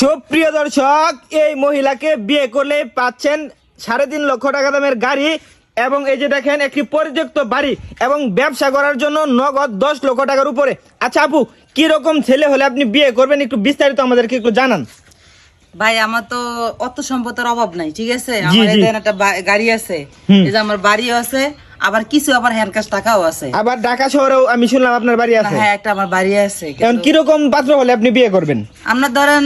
সুপ্রিয় দর্শক এই মহিলাকে বিয়ে করলে পাচ্ছেন সাড়ে তিন লক্ষ টাকা দামের গাড়ি এবং এই যে দেখেন একটি পরিত্যক্ত বাড়ি এবং ব্যবসা করার জন্য নগদ দশ লক্ষ টাকার উপরে। আচ্ছা আপু কি রকম ছেলে হলে আপনি বিয়ে করবেন? একটু বিস্তারিত আমাদেরকে একটু জানান। ভাই আমার তো অত সম্পদের অভাব নাই ঠিক আছে? আমার একটা গাড়ি আছে। এই যে আমার বাড়িও আছে আবার কিছু আবার হ্যান্ড ক্যাশ টাকাও আছে। আবার ঢাকা শহরেও আমি শুনলাম আপনার বাড়ি আছে। হ্যাঁ একটা আমার বাড়ি আছে এখন কীরকম পাত্র হলে আপনি বিয়ে করবেন? আপনার ধরেন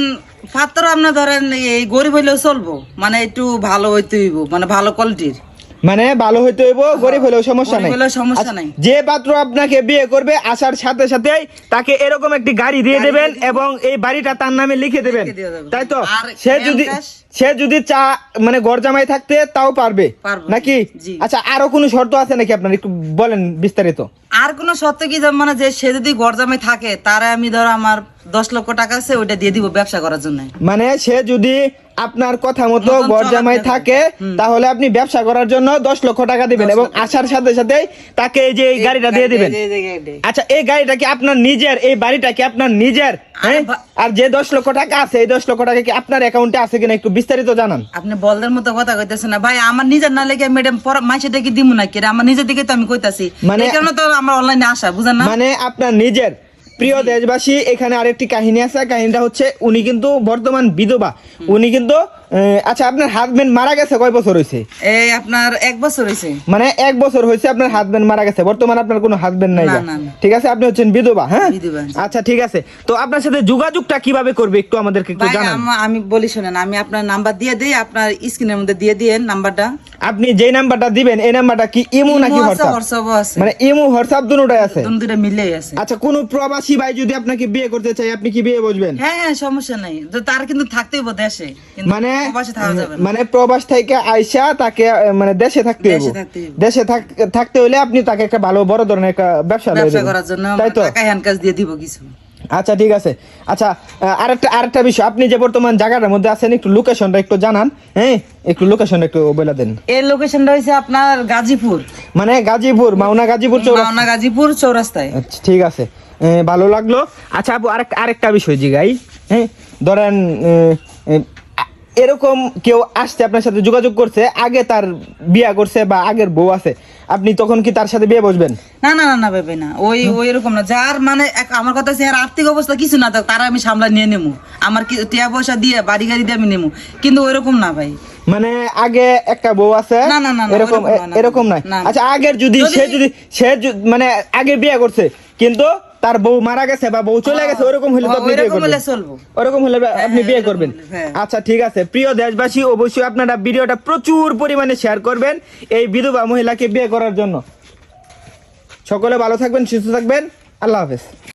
পাত্র আপনার ধরেন এই গরিব হইলেও চলবো মানে একটু ভালো হইতে হইব মানে ভালো কোয়ালিটির মানে ভালো হইতে হইব গরিব হলেও সমস্যা নাই। সমস্যা আচ্ছা, নাই। যে পাত্র আপনাকে বিয়ে করবে আসার সাথে সাথে তাকে এরকম একটি গাড়ি দিয়ে দেবেন এবং এই বাড়িটা তার নামে লিখে দেবেন। তাই তো? সে যদি? সে যদি চা মানে ঘর জামাই থাকতে তাও পারবে। নাকি? আচ্ছা আরও কোনো শর্ত আছে নাকি আপনার? একটু বলেন বিস্তারিত। আর কোনো সত্য কি মানে যে সে যদি গরজামে থাকে তারে আমি ধরো আমার দশ লক্ষ টাকা আছে ওইটা দিয়ে দিব ব্যবসা করার জন্য। মানে সে যদি আপনার কথা মতো ঘর জামাই থাকে তাহলে আপনি ব্যবসা করার জন্য দশ লক্ষ টাকা দিবেন এবং আসার সাথে সাথে তাকে এই যে এই গাড়িটা দিয়ে দিবেন। আচ্ছা এই গাড়িটা কি আপনার নিজের? এই বাড়িটা কি আপনার নিজের? হ্যাঁ? আর যে দশ লক্ষ টাকা আছে এই দশ লক্ষ টাকা কি আপনার অ্যাকাউন্টে আছে কিনা একটু বিস্তারিত জানান। আপনি বলদের মতো কথা কইতেছেন না। ভাই আমার নিজের না লেগে ম্যাডাম মাসে দেখে দিমু না কিরে আমার নিজের দিকে তো আমি কইতাছি। মানে- এই কারণে তো আমার অনলাইনে আসা বুঝেন না? মানে আপনার নিজের প্রিয় দেশবাসী এখানে আরেকটি কাহিনী আছে। কাহিনীটা হচ্ছে উনি কিন্তু বর্তমান বিধবা। উনি কিন্তু আচ্ছা আপনার হাজবেন্ড মারা গেছে কয় বছর হয়েছে এই আপনার এক বছর হয়েছে মানে এক বছর হয়েছে আপনার হাজবেন্ড মারা গেছে। বর্তমান আপনার কোনো হাজবেন্ড নাই। ঠিক আছে? আপনি হচ্ছেন বিধবা হ্যাঁ? আচ্ছা ঠিক আছে। তো আপনার সাথে যোগাযোগটা কীভাবে করবে একটু আমাদেরকে একটু জানান। আমি বলি শোনেন আমি আপনার নাম্বার দিয়ে দিই আপনার স্ক্রিনের মধ্যে দিয়ে দিয়েন নাম্বারটা আপনি যে নাম্বারটা দিবেন এই নাম্বারটা কি ইমো নাকি হোয়াটসঅ্যাপ? মানে ইমো হোয়াটসঅ্যাপ দুটোটাই আছে? দুটো দুটো মিলেই আছে। আচ্ছা কোন প্রবাসী ভাই যদি আপনাকে বিয়ে করতে চাই আপনি কি বিয়ে বসবেন? হ্যাঁ হ্যাঁ সমস্যা নাই। তো তার কিন্তু থাকতেই হবে দেশে। মানে থাকা মানে প্রবাস থেকে আইসা তাকে মানে দেশে থাকতে হবে দেশে থাকতে হলে আপনি তাকে একটা ভালো বড় ধরনের একটা ব্যবসা। করার জন্য তাই তো? দিয়ে দিব কিছু। আচ্ছা ঠিক আছে। আচ্ছা আহ, আরেকটা আরেকটা বিষয়। আপনি যে বর্তমান জায়গাটার মধ্যে আছেন একটু লোকেশনটা একটু জানান হ্যাঁ? একটু লোকেশন একটু বলে দেন। এই লোকেশনটা হয়েছে আপনার গাজীপুর। মানে গাজীপুর মাওনা গাজীপুর চৌরাস্তা। মাওনা গাজীপুর চৌরাস্তায়। আচ্ছা ঠিক আছে। ভালো লাগল। আচ্ছা আপু আরেক আরেকটা বিষয় জিগাই হ্যাঁ? ধরেন এরকম কেউ আসছে আপনার সাথে যোগাযোগ করছে আগে তার বিয়া করছে বা আগের বউ আছে আপনি তখন কি তার সাথে বিয়ে বসবেন? না না না না ভেবে না। ওই ওই এরকম না। যার মানে আমার কথা হচ্ছে আর্থিক অবস্থা কিছু না তারা আমি সামলা নিয়ে নেব। আমার কি টিয়া পয়সা দিয়ে বাড়ি গাড়ি দিয়ে আমি নেব। কিন্তু ওইরকম না ভাই। মানে আগে একটা বউ আছে না, না, না, এরকম এরকম নাই না, না। আচ্ছা আগের যদি- সে যদি সে মানে আগে বিয়ে করছে কিন্তু তার বউ মারা গেছে বা বউ চলে গেছে ওরকম হলে তো আপনি বিয়ে করবেন। ওরকম হলে আপনি বিয়ে করবেন। হ্যাঁ। আচ্ছা ঠিক আছে। প্রিয় দেশবাসী অবশ্যই আপনারা ভিডিওটা প্রচুর পরিমাণে শেয়ার করবেন এই বিধবা মহিলাকে বিয়ে করার জন্য। সকলে ভালো থাকবেন সুস্থ থাকবেন। আল্লাহ হাফেজ।